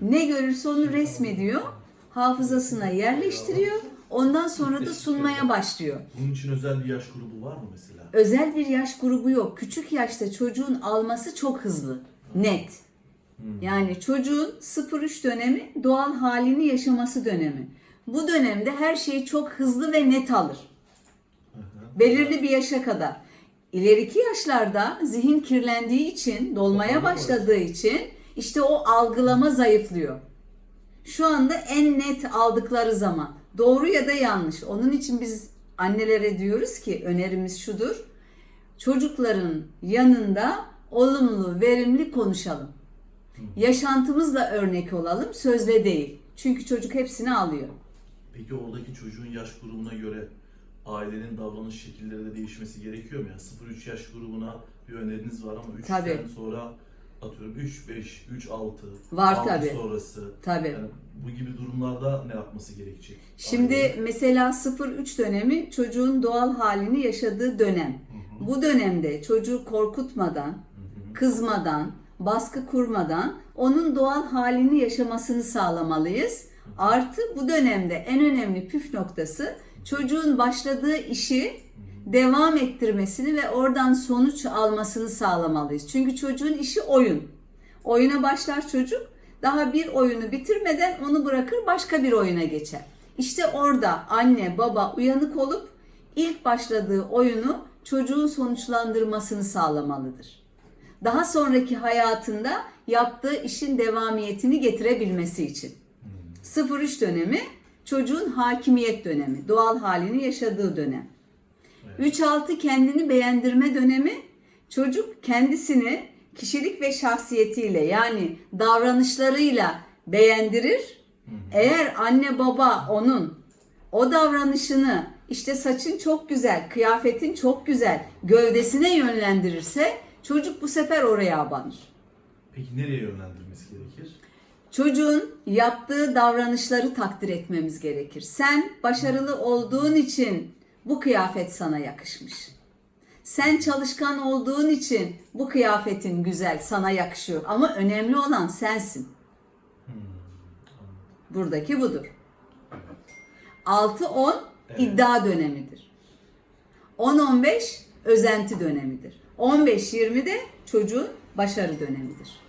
Ne görürse onu resmediyor, hafızasına yerleştiriyor. Ondan sonra da sunmaya başlıyor. Bunun için özel bir yaş grubu var mı mesela? Özel bir yaş grubu yok. Küçük yaşta çocuğun alması çok hızlı, net. Yani çocuğun 0-3 dönemi doğal halini yaşaması dönemi. Bu dönemde her şeyi çok hızlı ve net alır. Belirli bir yaşa kadar. İleriki yaşlarda zihin kirlendiği için, dolmaya başladığı için işte o algılama zayıflıyor. Şu anda en net aldıkları zaman. Doğru ya da yanlış. Onun için biz annelere diyoruz ki önerimiz şudur. Çocukların yanında olumlu, verimli konuşalım. Yaşantımızla örnek olalım, sözle değil. Çünkü çocuk hepsini alıyor. Peki oradaki çocuğun yaş grubuna göre ailenin davranış şekilleri de değişmesi gerekiyor mu? Yani 0-3 yaş grubuna bir öneriniz var ama 3'ten Tabii. sonra atıyorum 3-5, 3-6, Var 6 tabii. sonrası. Tabii. Yani bu gibi durumlarda ne yapması gerekecek? Şimdi Ailenin? mesela 0-3 dönemi çocuğun doğal halini yaşadığı dönem. Bu dönemde çocuğu korkutmadan, kızmadan, baskı kurmadan onun doğal halini yaşamasını sağlamalıyız. Artı bu dönemde en önemli püf noktası çocuğun başladığı işi devam ettirmesini ve oradan sonuç almasını sağlamalıyız. Çünkü çocuğun işi oyun. Oyuna başlar çocuk, daha bir oyunu bitirmeden onu bırakır başka bir oyuna geçer. İşte orada anne baba uyanık olup ilk başladığı oyunu çocuğun sonuçlandırmasını sağlamalıdır. Daha sonraki hayatında yaptığı işin devamiyetini getirebilmesi için. 0-3 dönemi çocuğun hakimiyet dönemi, doğal halini yaşadığı dönem. 3-6 kendini beğendirme dönemi çocuk kendisini kişilik ve şahsiyetiyle yani davranışlarıyla beğendirir. Eğer anne baba onun o davranışını işte saçın çok güzel, kıyafetin çok güzel, gövdesine yönlendirirse çocuk bu sefer oraya abanır. Peki nereye yönlendirmesi gerekir? Çocuğun yaptığı davranışları takdir etmemiz gerekir. Sen başarılı olduğun için bu kıyafet sana yakışmış. Sen çalışkan olduğun için bu kıyafetin güzel, sana yakışıyor. Ama önemli olan sensin. Buradaki budur. 6-10 iddia dönemidir. 10-15 özenti dönemidir. 15-20 de çocuğun başarı dönemidir.